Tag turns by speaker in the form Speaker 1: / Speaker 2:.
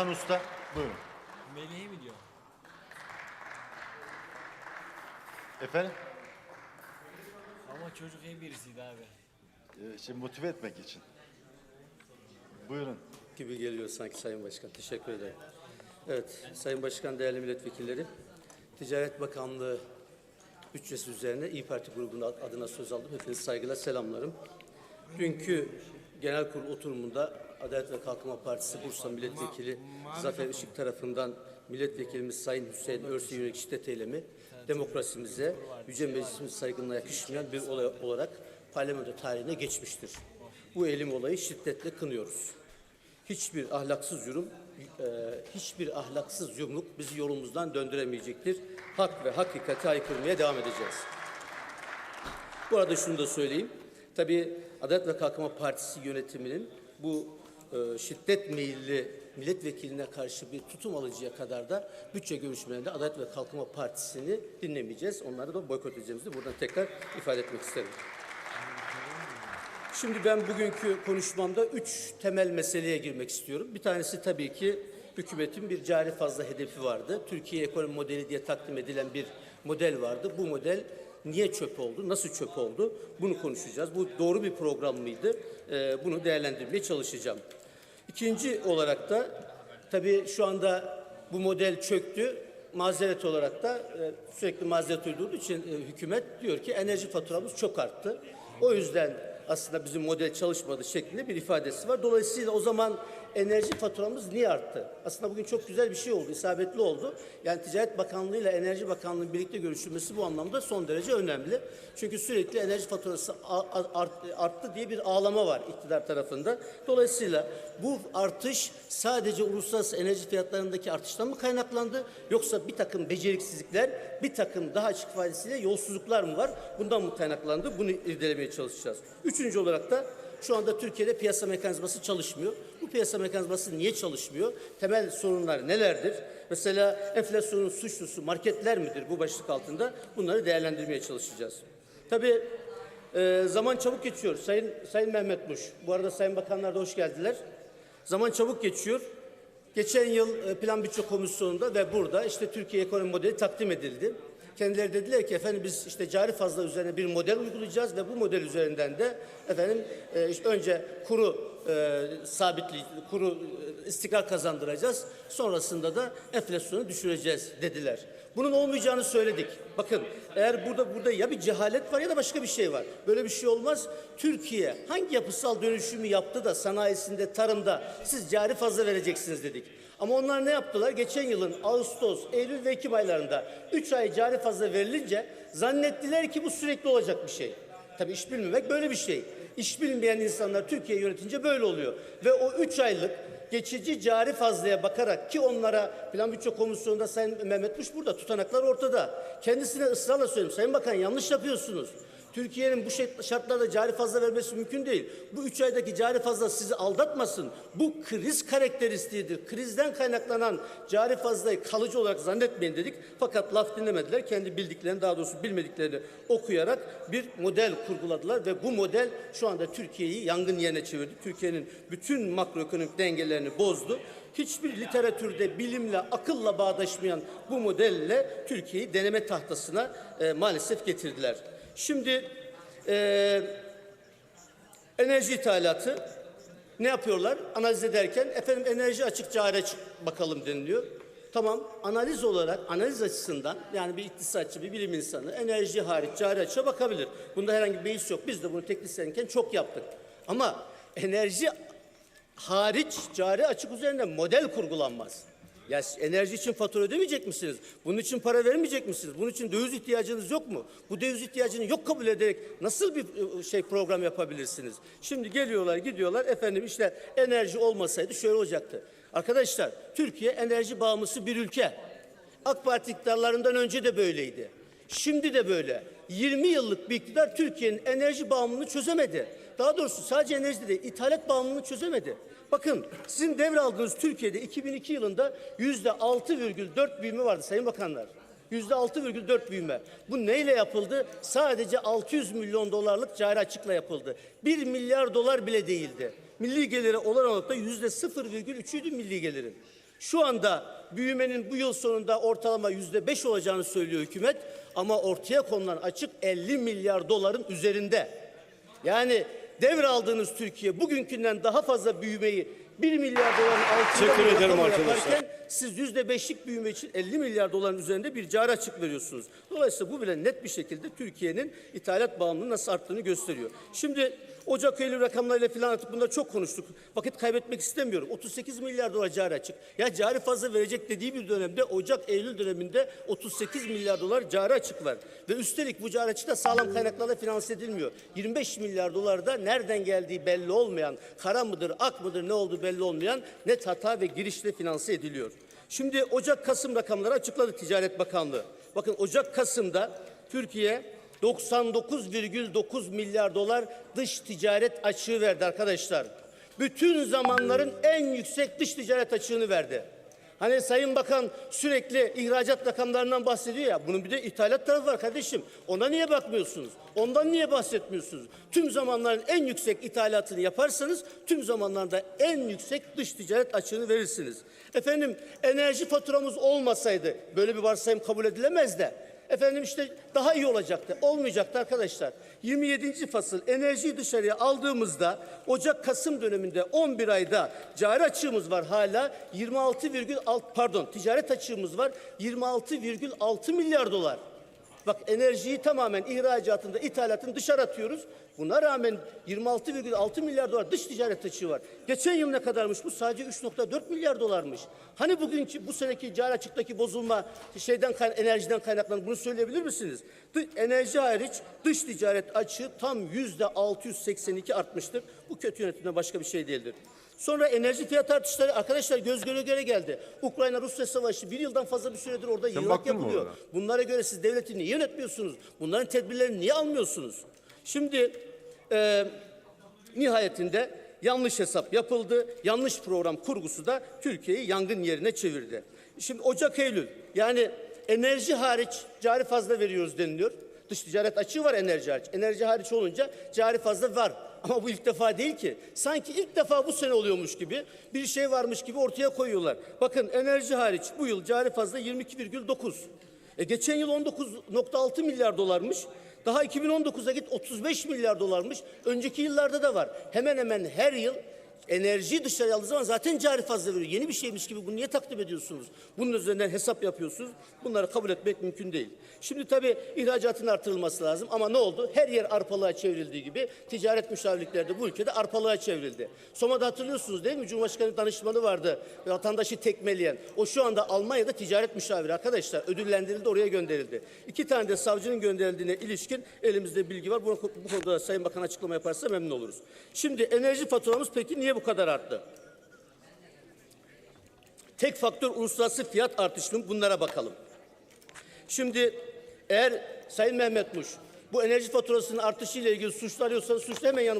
Speaker 1: Ayhan Usta buyurun.
Speaker 2: Meleğe mi diyor?
Speaker 1: Efendim?
Speaker 2: Ama çocuk iyi birisiydi abi.
Speaker 1: Ee, şimdi motive etmek için. Buyurun.
Speaker 3: gibi geliyor sanki Sayın Başkan. Teşekkür ederim. Evet, Sayın Başkan, değerli milletvekilleri, Ticaret Bakanlığı bütçesi üzerine İyi Parti grubunun adına söz aldım. Hepinizi saygıyla selamlarım. Dünkü genel kurul oturumunda Adalet ve Kalkınma Partisi Bursa Milletvekili Zafer Işık tarafından milletvekilimiz Sayın Hüseyin Örse yönelik şiddet eylemi demokrasimize, yüce meclisimiz saygınlığa yakışmayan bir olay olarak parlamento tarihine geçmiştir. Bu eylem olayı şiddetle kınıyoruz hiçbir ahlaksız yorum, e, hiçbir ahlaksız yumruk bizi yolumuzdan döndüremeyecektir. Hak ve hakikati aykırmaya devam edeceğiz. Bu arada şunu da söyleyeyim. Tabii Adalet ve Kalkınma Partisi yönetiminin bu e, şiddet meyilli milletvekiline karşı bir tutum alıcıya kadar da bütçe görüşmelerinde Adalet ve Kalkınma Partisi'ni dinlemeyeceğiz. Onları da boykot edeceğimizi buradan tekrar ifade etmek isterim. Şimdi ben bugünkü konuşmamda üç temel meseleye girmek istiyorum. Bir tanesi tabii ki hükümetin bir cari fazla hedefi vardı. Türkiye ekonomi modeli diye takdim edilen bir model vardı. Bu model niye çöp oldu, nasıl çöp oldu bunu konuşacağız. Bu doğru bir program mıydı? Ee, bunu değerlendirmeye çalışacağım. İkinci olarak da tabii şu anda bu model çöktü. Mazeret olarak da e, sürekli mazeret uydurduğu için e, hükümet diyor ki enerji faturamız çok arttı. O yüzden aslında bizim model çalışmadı şeklinde bir ifadesi var. Dolayısıyla o zaman enerji faturamız niye arttı? Aslında bugün çok güzel bir şey oldu, isabetli oldu. Yani Ticaret Bakanlığı ile Enerji Bakanlığı'nın birlikte görüşülmesi bu anlamda son derece önemli. Çünkü sürekli enerji faturası arttı diye bir ağlama var iktidar tarafında. Dolayısıyla bu artış sadece uluslararası enerji fiyatlarındaki artıştan mı kaynaklandı? Yoksa bir takım beceriksizlikler, bir takım daha açık ifadesiyle yolsuzluklar mı var? Bundan mı kaynaklandı? Bunu irdelemeye çalışacağız. Üçüncü olarak da şu anda Türkiye'de piyasa mekanizması çalışmıyor. Bu piyasa mekanizması niye çalışmıyor? Temel sorunlar nelerdir? Mesela enflasyonun suçlusu marketler midir bu başlık altında? Bunları değerlendirmeye çalışacağız. Tabii e, zaman çabuk geçiyor. Sayın Sayın Mehmet Muş, bu arada Sayın Bakanlar da hoş geldiler. Zaman çabuk geçiyor. Geçen yıl e, Plan Bütçe Komisyonu'nda ve burada işte Türkiye ekonomi modeli takdim edildi. Kendileri dediler ki efendim biz işte cari fazla üzerine bir model uygulayacağız ve bu model üzerinden de efendim e, işte önce kuru e, sabitli kuru e, istikrar kazandıracağız. Sonrasında da enflasyonu düşüreceğiz dediler. Bunun olmayacağını söyledik. Bakın eğer burada burada ya bir cehalet var ya da başka bir şey var. Böyle bir şey olmaz. Türkiye hangi yapısal dönüşümü yaptı da sanayisinde, tarımda siz cari fazla vereceksiniz dedik. Ama onlar ne yaptılar? Geçen yılın Ağustos, Eylül ve Ekim aylarında 3 ay cari fazla verilince zannettiler ki bu sürekli olacak bir şey. Tabii iş bilmemek böyle bir şey. İş bilmeyen insanlar Türkiye yönetince böyle oluyor. Ve o 3 aylık geçici cari fazlaya bakarak ki onlara Plan Bütçe Komisyonu'nda Sayın Mehmet Muş burada tutanaklar ortada. Kendisine ısrarla söylüyorum. Sayın Bakan yanlış yapıyorsunuz. Türkiye'nin bu şart- şartlarda cari fazla vermesi mümkün değil. Bu üç aydaki cari fazla sizi aldatmasın. Bu kriz karakteristiğidir. Krizden kaynaklanan cari fazlayı kalıcı olarak zannetmeyin dedik. Fakat laf dinlemediler. Kendi bildiklerini daha doğrusu bilmediklerini okuyarak bir model kurguladılar ve bu model şu anda Türkiye'yi yangın yerine çevirdi. Türkiye'nin bütün makroekonomik dengelerini bozdu. Hiçbir literatürde bilimle, akılla bağdaşmayan bu modelle Türkiye'yi deneme tahtasına e, maalesef getirdiler. Şimdi e, enerji ithalatı ne yapıyorlar? Analiz ederken efendim enerji açık cari bakalım deniliyor. Tamam analiz olarak analiz açısından yani bir iktisatçı bir bilim insanı enerji hariç cari açığa bakabilir. Bunda herhangi bir beis yok. Biz de bunu teknisyenken çok yaptık. Ama enerji hariç cari açık üzerinde model kurgulanmaz. Ya enerji için fatura ödemeyecek misiniz? Bunun için para vermeyecek misiniz? Bunun için döviz ihtiyacınız yok mu? Bu döviz ihtiyacını yok kabul ederek nasıl bir e, şey program yapabilirsiniz? Şimdi geliyorlar gidiyorlar efendim işte enerji olmasaydı şöyle olacaktı. Arkadaşlar Türkiye enerji bağımlısı bir ülke. AK Parti iktidarlarından önce de böyleydi. Şimdi de böyle. 20 yıllık bir iktidar Türkiye'nin enerji bağımlılığını çözemedi. Daha doğrusu sadece enerji değil, ithalat bağımlılığını çözemedi. Bakın sizin devraldığınız Türkiye'de 2002 yılında yüzde 6,4 büyüme vardı Sayın Bakanlar. Yüzde 6,4 büyüme. Bu neyle yapıldı? Sadece 600 milyon dolarlık cari açıkla yapıldı. 1 milyar dolar bile değildi. Milli geliri olan olarak da yüzde 0,3'üydü milli gelirin. Şu anda büyümenin bu yıl sonunda ortalama yüzde beş olacağını söylüyor hükümet ama ortaya konulan açık 50 milyar doların üzerinde. Yani devraldığınız Türkiye bugünkünden daha fazla büyümeyi 1 milyar doların altında
Speaker 4: Teşekkür ederim arkadaşlar.
Speaker 3: siz yüzde beşlik büyüme için 50 milyar doların üzerinde bir cari açık veriyorsunuz. Dolayısıyla bu bile net bir şekilde Türkiye'nin ithalat bağımlılığının nasıl arttığını gösteriyor. Şimdi Ocak Eylül rakamlarıyla falan artık bunları çok konuştuk. Vakit kaybetmek istemiyorum. 38 milyar dolar cari açık. Ya cari fazla verecek dediği bir dönemde Ocak Eylül döneminde 38 milyar dolar cari açık var. Ve üstelik bu cari açık da sağlam kaynaklarla finanse edilmiyor. 25 milyar dolar da nereden geldiği belli olmayan, kara mıdır, ak mıdır, ne olduğu belli olmayan net hata ve girişle finanse ediliyor. Şimdi Ocak-Kasım rakamları açıkladı Ticaret Bakanlığı. Bakın Ocak-Kasım'da Türkiye 99,9 milyar dolar dış ticaret açığı verdi arkadaşlar. Bütün zamanların en yüksek dış ticaret açığını verdi. Hani Sayın Bakan sürekli ihracat rakamlarından bahsediyor ya. Bunun bir de ithalat tarafı var kardeşim. Ona niye bakmıyorsunuz? Ondan niye bahsetmiyorsunuz? Tüm zamanların en yüksek ithalatını yaparsanız tüm zamanlarda en yüksek dış ticaret açığını verirsiniz. Efendim enerji faturamız olmasaydı böyle bir varsayım kabul edilemez de. Efendim işte daha iyi olacaktı. Olmayacaktı arkadaşlar. 27. fasıl enerjiyi dışarıya aldığımızda Ocak-Kasım döneminde 11 ayda cari açığımız var hala 26,6 pardon ticaret açığımız var 26,6 milyar dolar. Bak enerjiyi tamamen ihracatında, ithalatını dışarı atıyoruz. Buna rağmen 26,6 milyar dolar dış ticaret açığı var. Geçen yıl ne kadarmış bu? Sadece 3,4 milyar dolarmış. Hani bugünkü bu seneki cari açıktaki bozulma şeyden enerjiden kaynaklanır bunu söyleyebilir misiniz? Enerji hariç dış ticaret açığı tam yüzde 682 artmıştır. Bu kötü yönetimden başka bir şey değildir. Sonra enerji fiyat artışları arkadaşlar göz göre göre geldi. Ukrayna-Rusya savaşı bir yıldan fazla bir süredir orada yığınak
Speaker 1: baktın mı
Speaker 3: yapılıyor. Bunlara göre siz devleti niye yönetmiyorsunuz? Bunların tedbirlerini niye almıyorsunuz? Şimdi e, nihayetinde yanlış hesap yapıldı. Yanlış program kurgusu da Türkiye'yi yangın yerine çevirdi. Şimdi Ocak-Eylül yani enerji hariç cari fazla veriyoruz deniliyor. Dış ticaret açığı var enerji hariç. Enerji hariç olunca cari fazla var. Ama bu ilk defa değil ki. Sanki ilk defa bu sene oluyormuş gibi bir şey varmış gibi ortaya koyuyorlar. Bakın enerji hariç bu yıl cari fazla 22,9. E geçen yıl 19.6 milyar dolarmış. Daha 2019'a git 35 milyar dolarmış. Önceki yıllarda da var. Hemen hemen her yıl enerji dışarı aldığı zaman zaten cari fazla veriyor. Yeni bir şeymiş gibi bunu niye takdim ediyorsunuz? Bunun üzerinden hesap yapıyorsunuz. Bunları kabul etmek mümkün değil. Şimdi tabii ihracatın artırılması lazım ama ne oldu? Her yer arpalığa çevrildiği gibi ticaret müşavirlikleri de bu ülkede arpalığa çevrildi. Soma'da hatırlıyorsunuz değil mi? Cumhurbaşkanı danışmanı vardı. Vatandaşı tekmeleyen. O şu anda Almanya'da ticaret müşaviri arkadaşlar. Ödüllendirildi oraya gönderildi. İki tane de savcının gönderildiğine ilişkin elimizde bilgi var. Bu, bu konuda Sayın Bakan açıklama yaparsa memnun oluruz. Şimdi enerji faturamız peki niye bu kadar arttı? Tek faktör uluslararası fiyat artışının bunlara bakalım. Şimdi eğer Sayın Mehmet Muş bu enerji faturasının artışıyla ilgili suçlu arıyorsanız suçlu hemen yanı